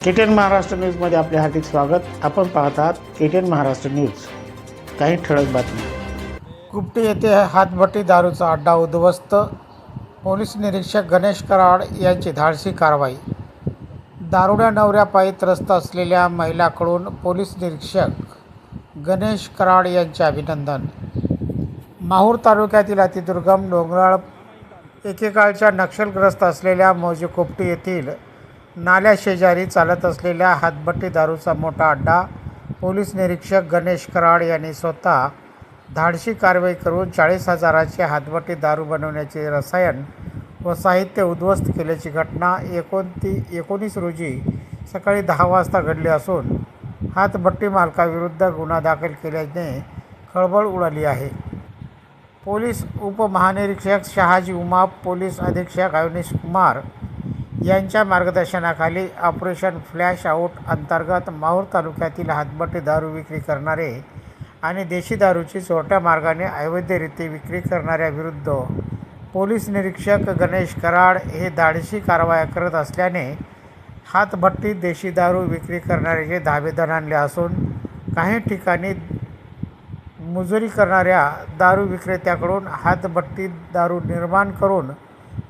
KTN Maharashtra न्यूजमध्ये आपले हार्दिक स्वागत. आपण पाहत आहात केटीएन महाराष्ट्र न्यूज. काही ठळक बातमी कुपटी येथे हातभट्टी दारूचा अड्डा उद्ध्वस्त. पोलीस निरीक्षक गणेश कराड यांची धाडसी कारवाई. दारुड्या नवऱ्यापायी त्रस्त असलेल्या महिलाकडून पोलीस निरीक्षक गणेश कराड यांचे अभिनंदन. माहूर तालुक्यातील अतिदुर्गम डोंगराळ एकेकाळच्या नक्षलग्रस्त असलेल्या मौजे कोपटी येथील नाल्याशेजारी चालत असलेल्या हातभट्टी दारूचा मोठा अड्डा पोलीस निरीक्षक गणेश कराड यांनी स्वतः धाडशी कारवाई करून चाळीस हजाराचे हातभट्टी दारू बनवण्याचे रसायन व साहित्य उद्ध्वस्त केल्याची घटना एकोणती एकोणीस रोजी सकाळी दहा वाजता घडली असून हातभट्टी मालकाविरुद्ध गुन्हा दाखल केल्याने खळबळ उडाली आहे. पोलीस उपमहानिरीक्षक शहाजी उमाप पोलीस अधीक्षक अवनीश कुमार यांच्या मार्गदर्शनाखाली ऑपरेशन फ्लॅश आऊट अंतर्गत माहूर तालुक्यातील हातभट्टी दारू विक्री करणारे आणि देशी दारूची चोरट्या मार्गाने अवैधरित्या विक्री करणाऱ्याविरुद्ध पोलीस निरीक्षक गणेश कराड हे धाडशी कारवाया करत असल्याने हातभट्टी देशी दारू विक्री करणाऱ्याचे धाबेदन आणले असून काही ठिकाणी मुजुरी करणाऱ्या दारू विक्रेत्याकडून हातभट्टी दारू निर्माण करून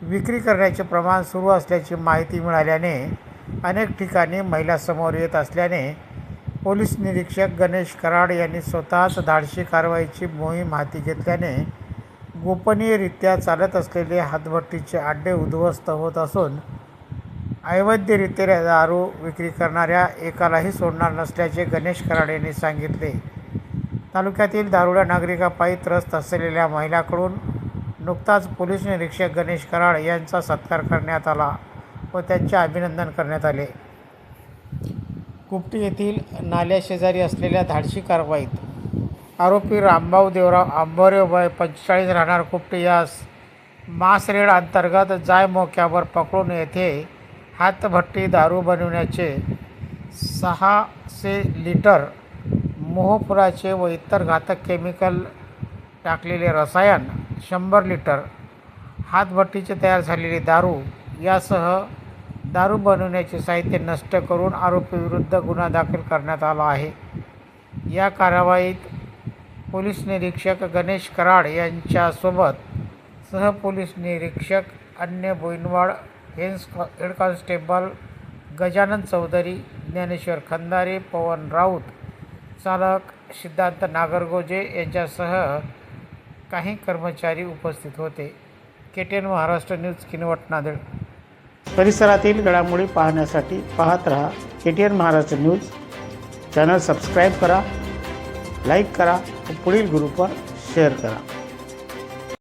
विक्री करण्याचे प्रमाण सुरू असल्याची माहिती मिळाल्याने अनेक ठिकाणी महिला समोर येत असल्याने पोलीस निरीक्षक गणेश कराड यांनी स्वतःच धाडशी कारवाईची मोहीम हाती घेतल्याने गोपनीयरित्या चालत असलेले हातभट्टीचे अड्डे उद्ध्वस्त होत असून अवैधरित्या दारू विक्री करणाऱ्या एकालाही सोडणार नसल्याचे गणेश कराड यांनी सांगितले. तालुक्यातील दारुड्या नागरिकापायी त्रस्त असलेल्या महिलाकडून नुकताच पोलीस निरीक्षक गणेश कराड यांचा सत्कार करण्यात आला व त्यांचे अभिनंदन करण्यात आले. कुपटी येथील नाल्याशेजारी असलेल्या धाडशी कारवाईत आरोपी रामभाऊ देवराव आंबोरे वय पंचेचाळीस राहणार कुपटी यास मासरेड अंतर्गत जाय मोक्यावर पकडून येथे हातभट्टी दारू बनवण्याचे सहाशे लिटर मोहपुराचे व इतर घातक केमिकल टाकलेले रसायन शंभर लिटर हातभट्टीचे तयार झालेली दारू यासह दारू बनवण्याचे साहित्य नष्ट करून आरोपीविरुद्ध गुन्हा दाखल करण्यात आला आहे. या कारवाईत पोलीस निरीक्षक गणेश कराड यांच्यासोबत सहपोलीस निरीक्षक अन्य बोईनवाड हेन्स हेड कॉन्स्टेबल गजानन चौधरी ज्ञानेश्वर खंदारे पवन राऊत चालक सिद्धांत नागरगोजे यांच्यासह काही कर्मचारी उपस्थित होते. K T N Maharashtra news Kinwat Nanded. परिसरातील घडामोडी पाहण्यासाठी पाहत रहा K T N Maharashtra news. Channel subscribe करा लाईक करा व पुढील ग्रुपवर शेअर करा.